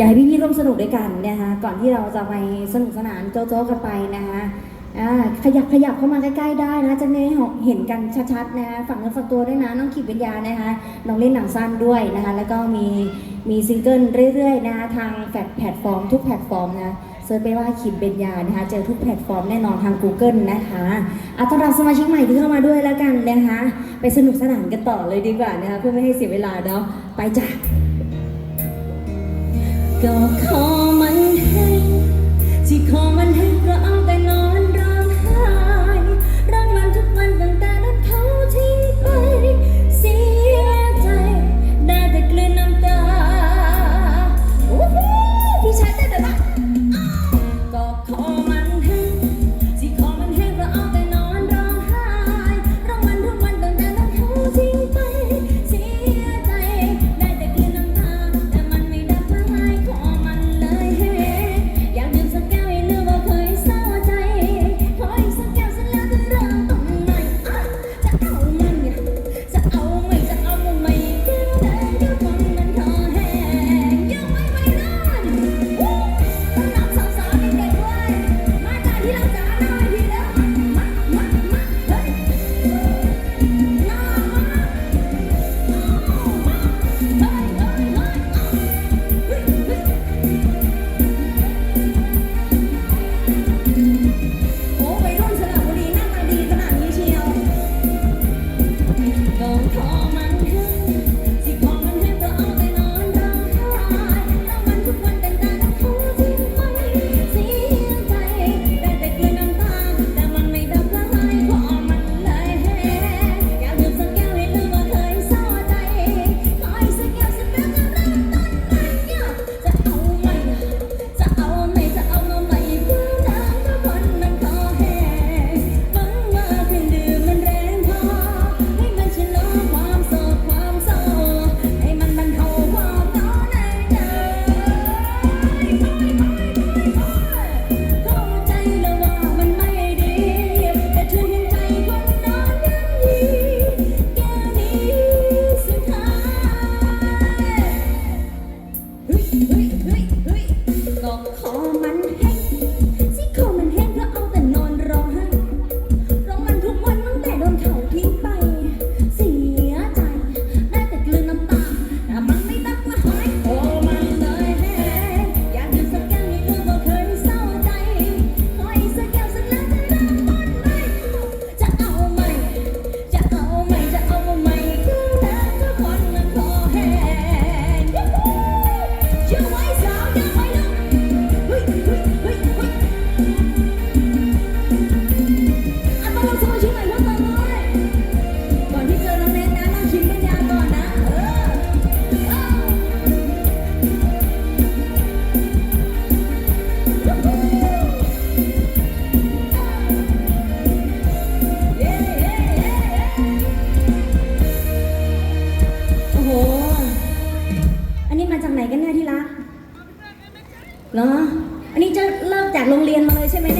อยากให้พี่ๆร่วมสนุกด้วยกันนะคะก่อนที่เราจะไปสนุกสนานโจ๊กๆกันไปนะคะขยับขยับเข้ามาใกล้ๆได้นะจะเด้เห็นกันชัดๆนะฝั่งนื้อฝั่งตัวด้วยนะน้องขีดปัญญานะคะน้องเล่นหนังสั้นด้วยนะคะแล้วก็มีมีซิงเกิลเรื่อยๆนะคะทางแพลตฟอร์มทุกแพลตฟอร์มนะเซิร์ชไปว่าขีดเบญญานะคะเจอทุกแพลตฟอร์มแน่นอนทาง Google นะคะอัตราสมาชิกใหม่ที่เข้ามาด้วยแล้วกันนะคะไปสนุกสนานกันต่อเลยดีกว่านะคะเพื่อไม่ให้เสียเวลาเนาะไปจ้ะ ก็ขอมันให้ที่ขอมันให้ก็เอา Bye. อันนี้มาจากไหนกันแน่ที่รักเหรอ อันนี้จะเลิกจากโรงเรียนมาเลยใช่ไหมเนี่ย